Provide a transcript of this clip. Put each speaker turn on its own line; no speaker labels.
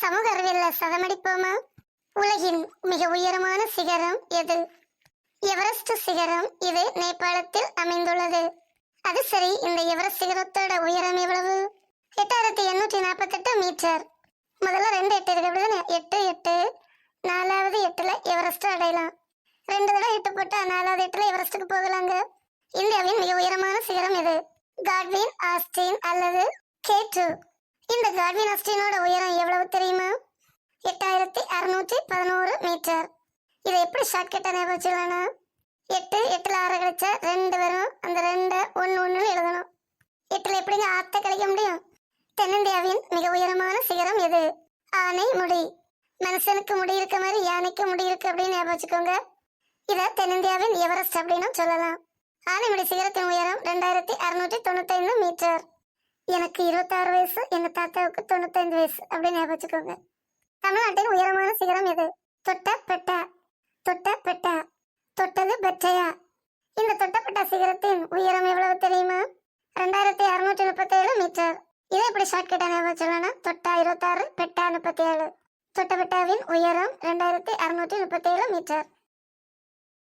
சமூக அறிவியல்ல சதமடிப்போமா? உலகின் மிக உயரமான சிகரம் எது? எவரெஸ்ட் சிகரம் இது நேபாளத்தில் அமைந்துள்ளது. அது சரி இந்த எவரெஸ்ட் சிகரத்தோட உயரம் எவ்வளவு? எட்டாயிரத்தி எண்ணூற்றி நாற்பத்தெட்டு மீட்டர். முதல்ல ரெண்டு எட்டு இருக்கு அப்படிதானே? எட்டு எட்டு. நாலாவது எட்டுல எவரெஸ்ட் அடையலாம். ரெண்டு தடவை எட்டு போட்டா நாலாவது எட்டுல எவரெஸ்டுக்கு போகலாங்க? இந்தியாவின் மிக உயரமான சிகரம் இது காட்வின் ஆஸ்டின் அல்லது கே இந்த கார்வின் அஸ்டினோட உயரம் எவ்வளவு தெரியுமா? எட்டாயிரத்தி அறுநூற்றி பதினோரு மீட்டர். இதை எப்படி ஷார்ட்கட்டா ஞாபகம் வச்சுக்கலாம்னா? எட்டு எட்டில் ஆறு கழிச்சா ரெண்டு வரும். அந்த ரெண்டை ஒன்று ஒன்றுன்னு எழுதணும். எட்டில் எப்படிங்க ஆற்ற கழிக்க முடியும்? தென்னிந்தியாவின் மிக உயரமான சிகரம் எது? ஆனை முடி. மனுஷனுக்கு முடி இருக்க மாதிரி யானைக்கு முடி இருக்கு அப்படின்னு ஞாபகம் வச்சுக்கோங்க. இதை தென்னிந்தியாவின் எவரெஸ்ட் அப்படின்னு சொல்லலாம். ஆனைமுடி சிகரத்தின் உயரம் ரெண்டாயிரத்தி அறுநூற்றி தொண்ணூத்தைந்து மீட்டர். எனக்கு இருபத்தாறு வயசு எங்க தாத்தாவுக்கு தொண்ணூத்தைந்து வயசு அப்படின்னு ஞாபகம் வச்சுக்கோங்க. தமிழ்நாட்டின் உயரமான சிகரம் எது? தொட்ட பெட்டா தொட்ட பெட்டா தொட்டது பெட்டையா இந்த தொட்டப்பட்ட சிகரத்தின் உயரம் எவ்வளவு தெரியுமா? ரெண்டாயிரத்தி அறுநூற்றி முப்பத்தேழு மீட்டர். இதை எப்படி ஷார்ட்கட்டா ஞாபகம் சொல்லணும் தொட்டா இருபத்தாறு பெட்டா முப்பத்தி ஏழு தொட்டபெட்டாவின் உயரம் ரெண்டாயிரத்தி அறுநூற்றி முப்பத்தேழு மீட்டர்.